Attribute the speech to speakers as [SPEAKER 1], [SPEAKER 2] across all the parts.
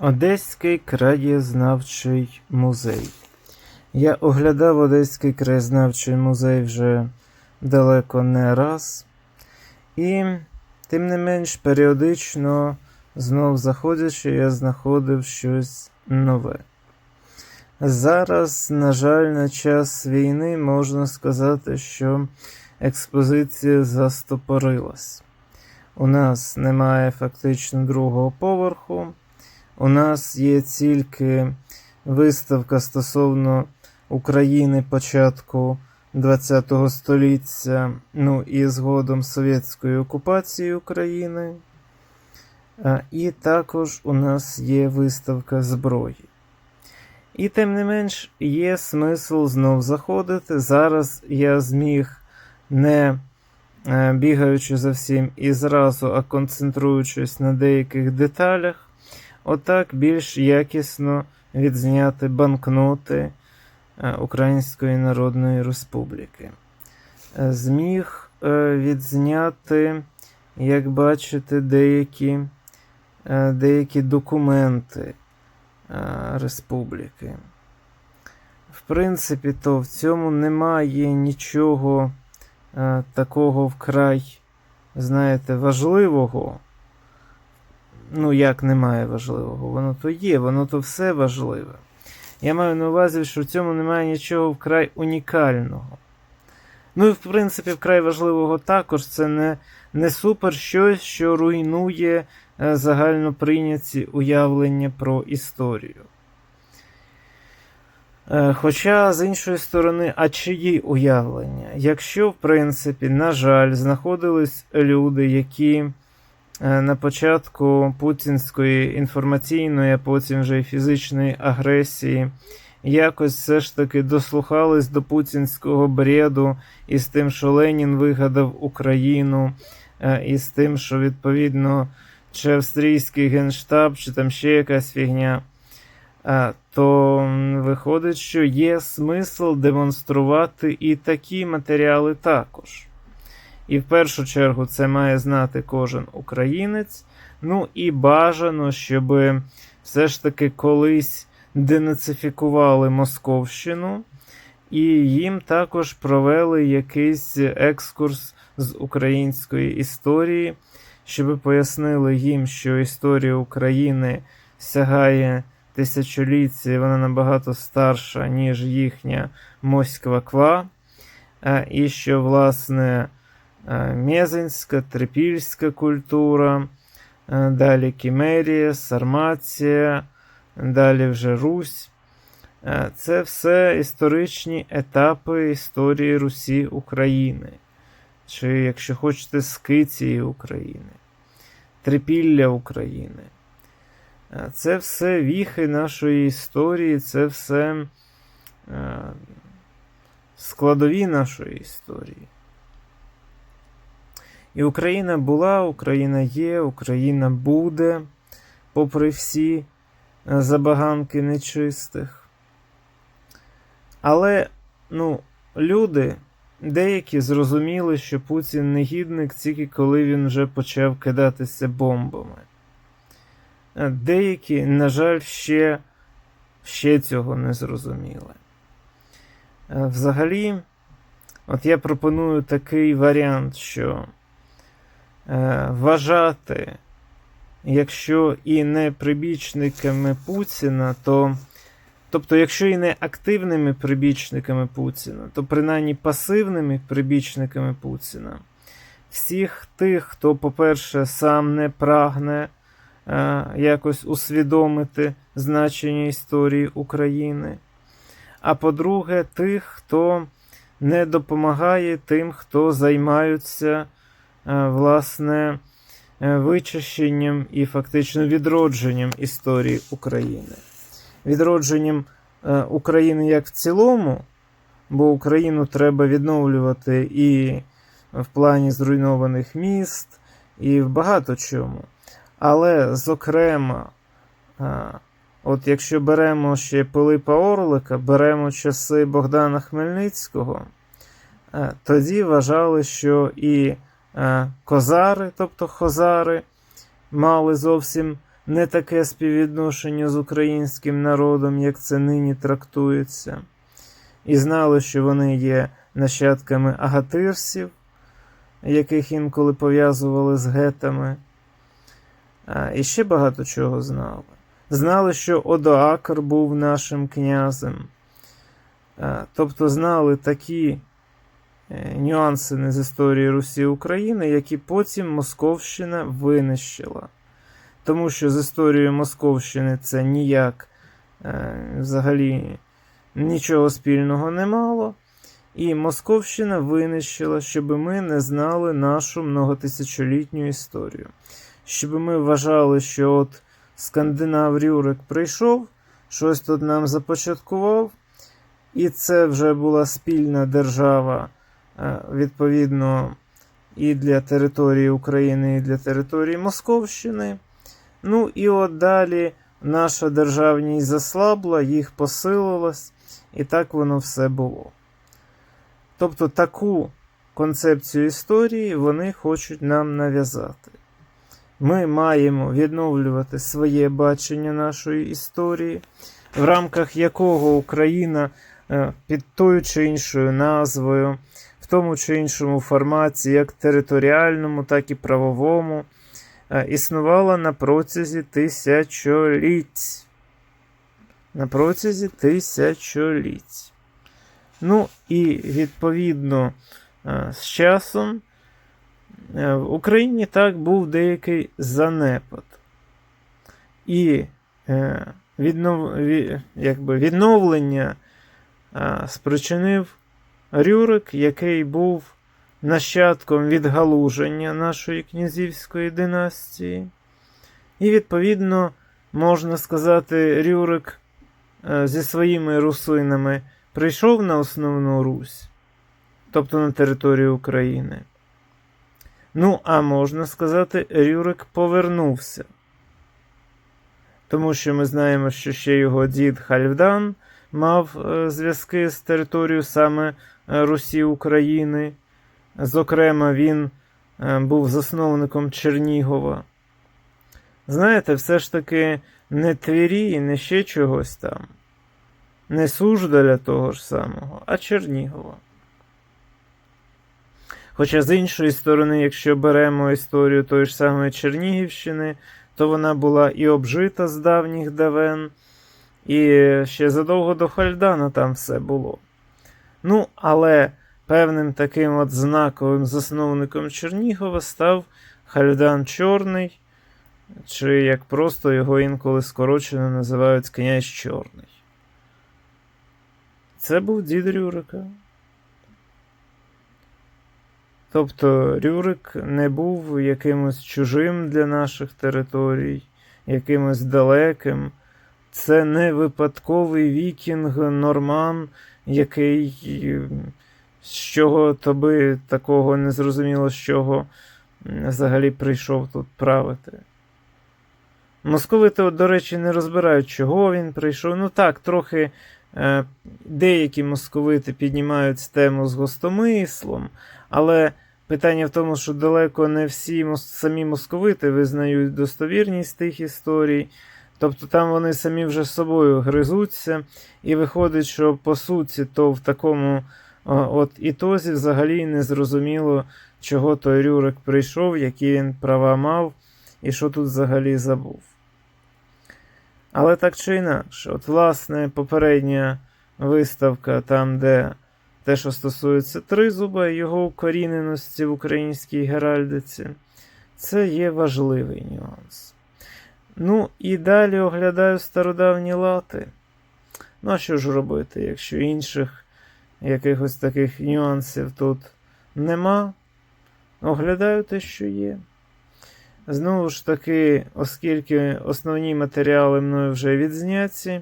[SPEAKER 1] Одеський краєзнавчий музей. Я оглядав Одеський краєзнавчий музей вже далеко не раз. І, тим не менш, періодично, знов заходячи, я знаходив щось нове. Зараз, на жаль, на час війни можна сказати, що експозиція застопорилась. У нас немає фактично другого поверху. У нас є тільки виставка стосовно України початку ХХ століття, ну і згодом совєтської окупації України. І також у нас є виставка зброї. І тим не менш є смисл знов заходити. Зараз я зміг не е, бігаючи за всім і зразу, а концентруючись на деяких деталях, отак більш якісно відзняти банкноти е, Української Народної Республіки. Е, Зміг е, відзняти, як бачите, деякі, деякі документи республіки. В принципі, то в цьому немає нічого такого вкрай, знаєте, важливого. Ну, як немає важливого, воно то є, воно то все важливе. Я маю на увазі, що в цьому немає нічого вкрай унікального. Ну і в принципі, вкрай важливого також це не, не супер щось, що руйнує е, загально прийняті уявлення про історію. Е, Хоча, з іншої сторони, а чиї уявлення? Якщо, в принципі, на жаль, знаходились люди, які на початку путінської інформаційної, а потім вже й фізичної агресії, якось все ж таки дослухались до путінського бреду із тим, що Ленін вигадав Україну, е, і з тим, що відповідно чи австрійський генштаб, чи там ще якась фігня. То виходить, що є смисл демонструвати і такі матеріали також. І в першу чергу це має знати кожен українець. Ну і бажано, щоб все ж таки колись денацифікували Московщину, і їм також провели якийсь екскурс з української історії, щоб пояснили їм, що історія України сягає тисячолітті, і вона набагато старша, ніж їхня Москва-Ква, е, і що, власне, Мезенська, Трипільська культура, е, далі Кімерія, Сармація, далі вже Русь. Е, Це все історичні етапи історії Русі України, чи, якщо хочете, Скиції України, Трипілля України. Е, Це все віхи нашої історії, це все е, складові нашої історії. І Україна була, Україна є, Україна буде, попри всі е, забаганки нечистих. Але ну, люди деякі зрозуміли, що Путін негідник тільки коли він вже почав кидатися бомбами. Е, Деякі, на жаль, ще, ще цього не зрозуміли. Е, Взагалі, от я пропоную такий варіант, що вважати, якщо і не прибічниками Путіна, то. Тобто, якщо і не активними прибічниками Путіна, то принаймні пасивними прибічниками Путіна, всіх тих, хто, по-перше, сам не прагне е, якось усвідомити значення історії України. А по-друге, тих, хто не допомагає тим, хто займаються е, власне е, вичищенням і фактично відродженням історії України. Відродженням е, України як в цілому, бо Україну треба відновлювати і в плані зруйнованих міст, і в багато чому. Але, зокрема, е, от якщо беремо ще Пилипа Орлика, беремо часи Богдана Хмельницького, е, тоді вважали, що і е, козари, тобто хозари, мали зовсім не таке співвідношення з українським народом, як це нині трактується, і знали, що вони є нащадками агатирсів, яких інколи пов'язували з гетами. І ще багато чого знали. Знали, що Одоакр був нашим князем. Тобто знали такі е, нюанси з історії Русі України, які потім Московщина винищила. Тому що з історією Московщини це ніяк е, взагалі нічого спільного не мало. І Московщина винищила, щоб ми не знали нашу многотисячолітню історію. Щоб ми вважали, що от скандинав Рюрик прийшов, щось тут нам започаткував, і це вже була спільна держава, е, відповідно, і для території України, і для території Московщини. Ну і от далі наша державність заслабла, їх посилилась, і так воно все було. Тобто таку концепцію історії вони хочуть нам нав'язати. Ми маємо відновлювати своє бачення нашої історії, в рамках якого Україна е, під тою чи іншою назвою, в тому чи іншому форматі, як територіальному, так і правовому, е, існувала на протязі тисячоліть. На протязі тисячоліть. Ну і відповідно е, з часом е, в Україні так був деякий занепад. І віднов, якби відновлення спричинив Рюрик, який був нащадком відгалуження нашої князівської династії. І, відповідно, можна сказати, Рюрик е, зі своїми русинами прийшов на основну Русь, тобто на територію України. Ну, а можна сказати, Рюрик повернувся. Тому що ми знаємо, що ще його дід Хальфдан мав е, зв'язки з територією саме Русі України. Зокрема, він е, був засновником Чернігова. Знаєте, все ж таки не Твірі, не ще чогось там. Не Суждаля того ж самого, а Чернігова. Хоча з іншої сторони, якщо беремо історію тої ж самої Чернігівщини, то вона була і обжита з давніх давен, і ще задовго до Хальдана там все було. Ну, але певним таким от знаковим засновником Чернігова став Хальдан Чорний, чи як просто його інколи скорочено називають князь Чорний. Це був дід Рюрика. Тобто Рюрик не був якимось чужим для наших територій, якимось далеким. Це не випадковий вікінг, норман, який з чого тобі такого не зрозуміло, з чого взагалі прийшов тут правити. Московити, до речі, не розбирають, чого він прийшов. Ну так, трохи е, деякі московити піднімають тему з гостомислом, але питання в тому, що далеко не всі самі московити визнають достовірність тих історій. Тобто там вони самі вже з собою гризуться, і виходить, що по суті, то в такому от ітозі взагалі не зрозуміло, чого той Рюрик прийшов, які він права мав, і що тут взагалі забув. Але так чи інакше, от власне попередня виставка, там, де те, що стосується тризуба і його укоріненості в українській геральдиці, це є важливий нюанс. Ну, і далі оглядаю стародавні лати. Ну, а що ж робити, якщо інших якихось таких нюансів тут нема? Оглядаю те, що є. Знову ж таки, оскільки основні матеріали мною вже відзняті,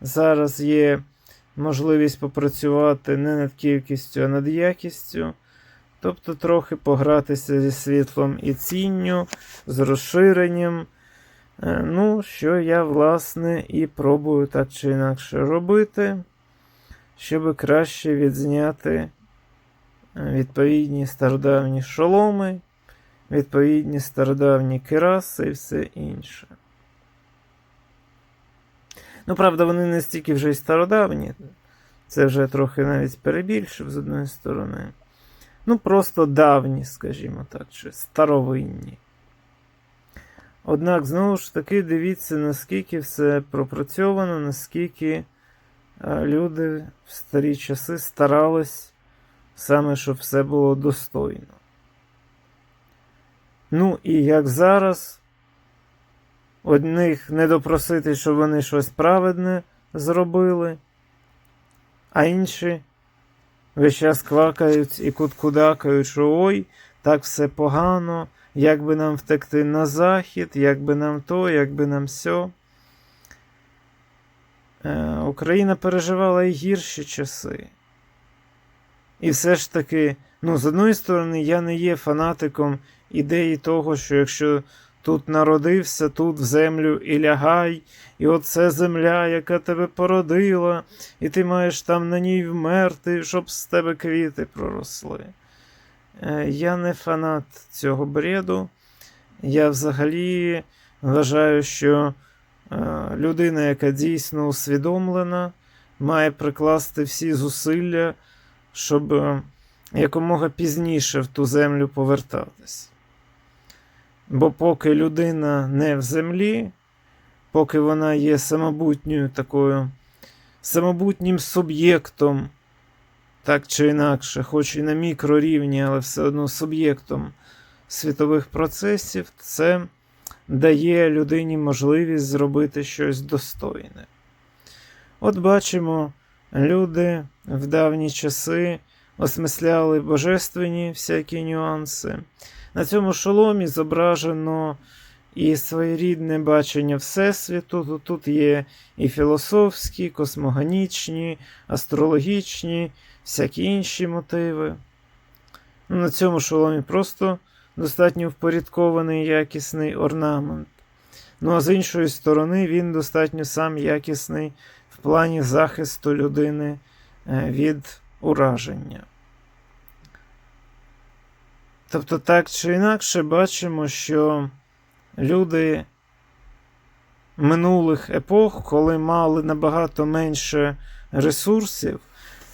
[SPEAKER 1] зараз є можливість попрацювати не над кількістю, а над якістю. Тобто трохи погратися зі світлом і цінню, з розширенням. Е, Ну, що я, власне, і пробую так чи інакше робити, щоб краще відзняти е, відповідні стародавні шоломи, відповідні стародавні кираси і все інше. Ну, правда, вони не стільки вже й стародавні. Це вже трохи навіть перебільшив з одної сторони. Ну, просто давні, скажімо так, чи старовинні. Однак, знову ж таки, дивіться, наскільки все пропрацьовано, наскільки е, люди в старі часи старались саме, щоб все було достойно. Ну, і як зараз, одних не допросити, щоб вони щось праведне зробили, а інші весь час квакають і куткудакають, що ой, так все погано, як би нам втекти на захід, як би нам то, як би нам сьо. Е, Україна переживала і гірші часи. І все ж таки, ну, з одної сторони, я не є фанатиком ідеї того, що якщо тут народився, тут в землю і лягай, і оце земля, яка тебе породила, і ти маєш там на ній вмерти, щоб з тебе квіти проросли. Е, Я не фанат цього бреду. Я взагалі вважаю, що е, людина, яка дійсно усвідомлена, має прикласти всі зусилля, щоб е, якомога пізніше в ту землю повертатись. Бо поки людина не в землі, поки вона є самобутньою такою, самобутнім суб'єктом, так чи інакше, хоч і на мікрорівні, але все одно суб'єктом світових процесів, це дає людині можливість зробити щось достойне. От бачимо, люди в давні часи осмисляли божественні всякі нюанси. На цьому шоломі зображено і своєрідне бачення Всесвіту. Тут- є і філософські, космогонічні, астрологічні, всякі інші мотиви. На цьому шоломі просто достатньо впорядкований якісний орнамент. Ну а з іншої сторони, він достатньо сам якісний в плані захисту людини е, від ураження. Тобто, так чи інакше, бачимо, що люди минулих епох, коли мали набагато менше ресурсів,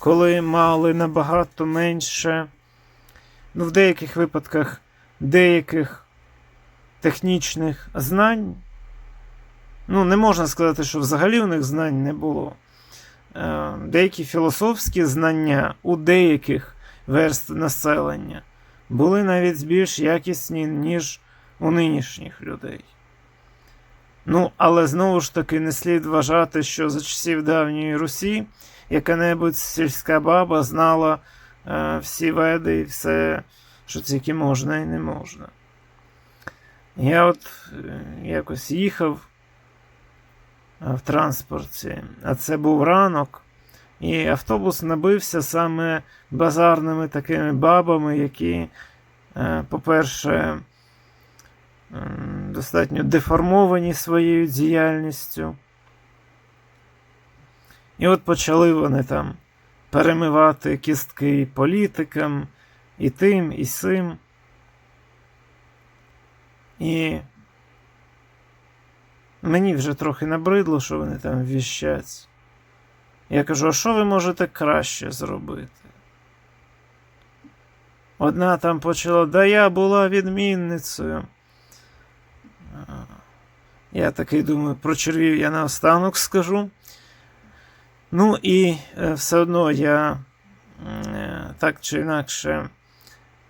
[SPEAKER 1] коли мали набагато менше, ну, в деяких випадках, деяких технічних знань, ну, не можна сказати, що взагалі у них знань не було. Е, Деякі філософські знання у деяких верст населення були навіть більш якісні, ніж у нинішніх людей. Ну, але знову ж таки не слід вважати, що за часів давньої Русі яка-небудь сільська баба знала е, всі веди і все, що тільки можна і не можна. Я от е, якось їхав е, в транспорті, а це був ранок, і автобус набився саме базарними такими бабами, які, е, по-перше, достатньо деформовані своєю діяльністю. І от почали вони там перемивати кістки і політикам, і тим, і сим. І мені вже трохи набридло, що вони там віщать. Я кажу, а що ви можете краще зробити? Одна там почала, да я була відмінницею. Я такий думаю, про червів я наостанок скажу. Ну і е, все одно я е, так чи інакше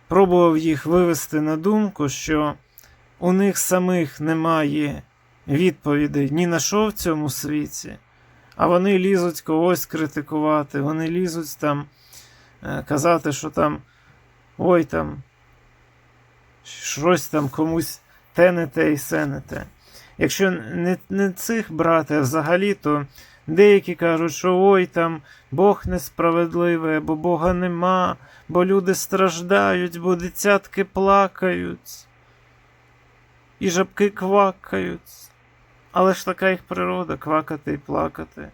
[SPEAKER 1] пробував їх вивести на думку, що у них самих немає відповідей ні на що в цьому світі, а вони лізуть когось критикувати, вони лізуть там е, казати, що там ой там щось там комусь те не те і се не те. Якщо не, не цих брати, а взагалі, то деякі кажуть, що ой там Бог несправедливий, бо Бога нема, бо люди страждають, бо дитятки плакають, і жабки квакають. Але ж така їх природа квакати і плакати.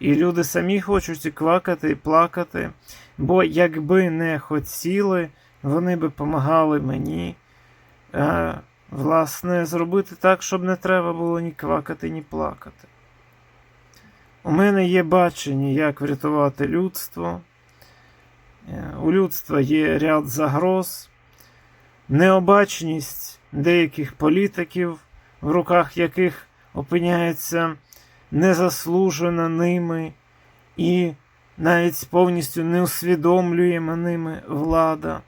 [SPEAKER 1] І люди самі хочуть і квакати, і плакати, бо якби не хотіли, вони би помагали мені. Власне, зробити так, щоб не треба було ні квакати, ні плакати. У мене є бачення, як врятувати людство. Е, У людства є ряд загроз, необачність деяких політиків, в руках яких опиняється незаслужена ними і навіть повністю не усвідомлюємо ними влада,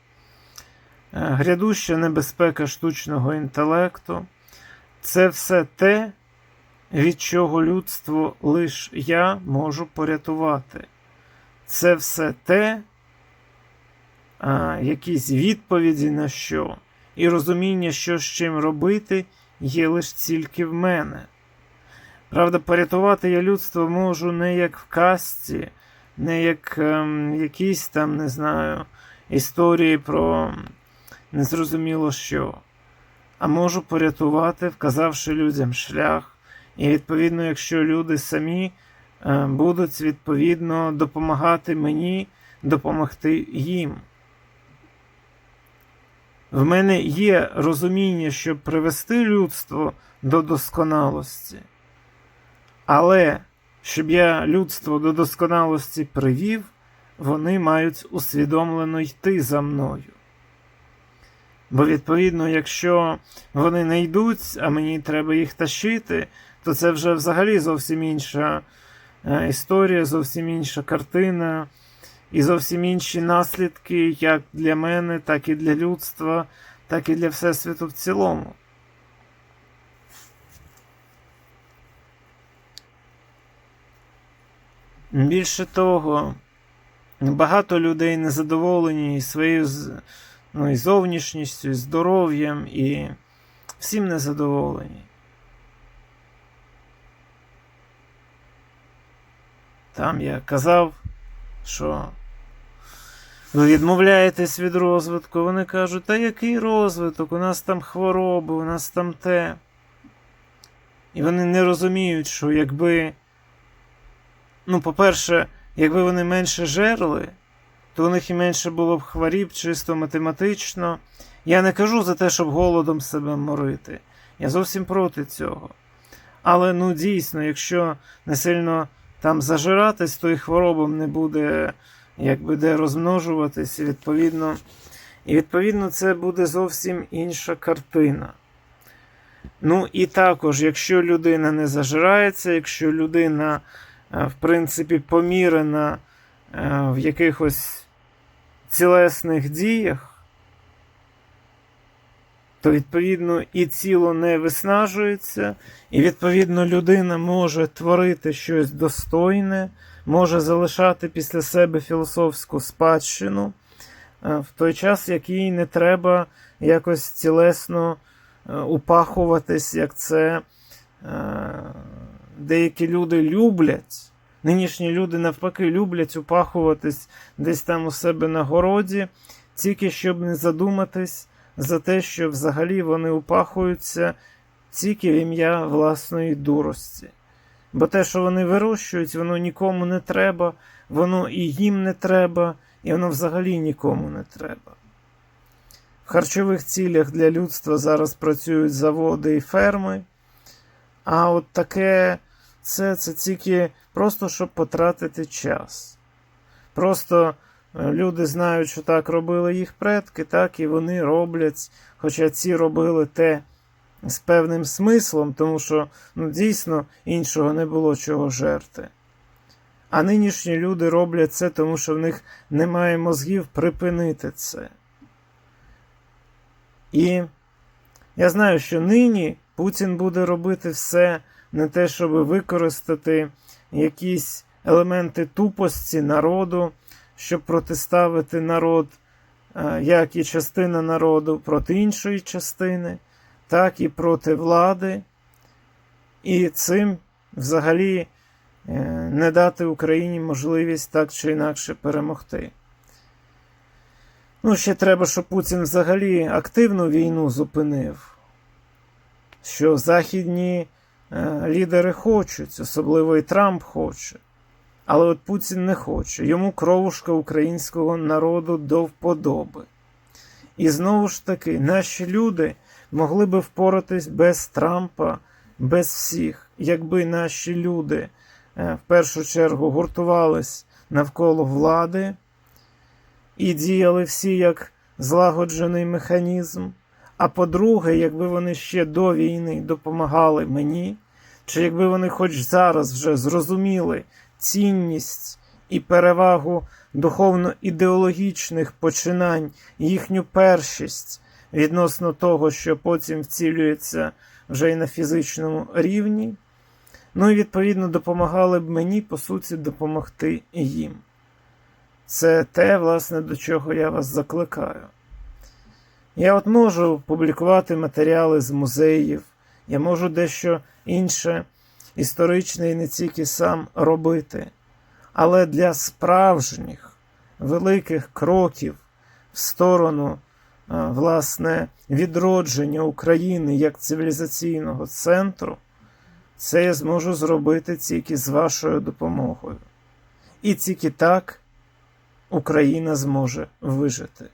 [SPEAKER 1] Е, грядуща небезпека штучного інтелекту. Це все те, від чого людство лиш я можу порятувати. Це все те, а, якісь відповіді на що, і розуміння, що з чим робити, є лише тільки в мене. Правда, порятувати я людство можу не як в казці, не як ем, якісь там, не знаю, історії про незрозуміло що, а можу порятувати, вказавши людям шлях. І відповідно, якщо люди самі е, будуть відповідно допомагати мені, допомогти їм. В мене є розуміння, щоб привести людство до досконалості. Але щоб я людство до досконалості привів, вони мають усвідомлено йти за мною. Бо, відповідно, якщо вони не йдуть, а мені треба їх тащити, то це вже взагалі зовсім інша е, історія, зовсім інша картина, і зовсім інші наслідки як для мене, так і для людства, так і для Всесвіту в цілому. Більше того, багато людей незадоволені і своєю ну, і зовнішністю, і здоров'ям, і всім незадоволені. Там я казав, що ви відмовляєтесь від розвитку. Вони кажуть, та який розвиток? У нас там хвороби, у нас там те. І вони не розуміють, що якби. Ну, по-перше, якби вони менше жерли, то у них і менше було б хворіб чисто математично. Я не кажу за те, щоб голодом себе морити. Я зовсім проти цього. Але ну дійсно, якщо не сильно там зажиратись, то і хворобам не буде якби де розмножуватись, відповідно. І відповідно це буде зовсім інша картина. Ну і також, якщо людина не зажирається, якщо людина, е, в принципі, помірена е, в якихось цілесних діях, то відповідно і тіло не виснажується, і відповідно людина може творити щось достойне, може залишати після себе філософську спадщину, е, в той час, як їй не треба якось цілесно е, упахуватись, як це е, деякі люди люблять. Нинішні люди навпаки люблять упахуватись десь там у себе на городі, тільки щоб не задуматись за те, що взагалі вони упахуються тільки в ім'я власної дурості. Бо те, що вони вирощують, воно нікому не треба, воно і їм не треба, і воно взагалі нікому не треба. В харчових цілях для людства зараз працюють заводи і ферми, а от таке це, це тільки просто щоб потратити час. Просто люди знають, що так робили їх предки, так і вони роблять, хоча ці робили те з певним смислом, тому що ну, дійсно іншого не було чого жерти. А нинішні люди роблять це, тому що в них немає мозгів припинити це. І я знаю, що нині Путін буде робити все не те, щоб використати якісь елементи тупості народу, щоб протиставити народ, е, як і частина народу проти іншої частини, так і проти влади, і цим взагалі е, не дати Україні можливість так чи інакше перемогти. Ну, ще треба, щоб Путін взагалі активну війну зупинив, що західні е, лідери хочуть, особливо і Трамп хоче. Але от Путін не хоче. Йому кровушка українського народу до вподоби. І знову ж таки, наші люди могли би впоратись без Трампа, без всіх, якби наші люди е, в першу чергу гуртувались навколо влади і діяли всі як злагоджений механізм. А по-друге, якби вони ще до війни допомагали мені, чи якби вони хоч зараз вже зрозуміли цінність і перевагу духовно-ідеологічних починань, їхню першість відносно того, що потім вцілюється вже й на фізичному рівні, ну і відповідно допомагали б мені, по суті, допомогти їм. Це те, власне, до чого я вас закликаю. Я от можу публікувати матеріали з музеїв, я можу дещо інше, історичне і не тільки сам робити. Але для справжніх великих кроків в сторону власне відродження України як цивілізаційного центру, це я зможу зробити тільки з вашою допомогою. І тільки так Україна зможе вижити.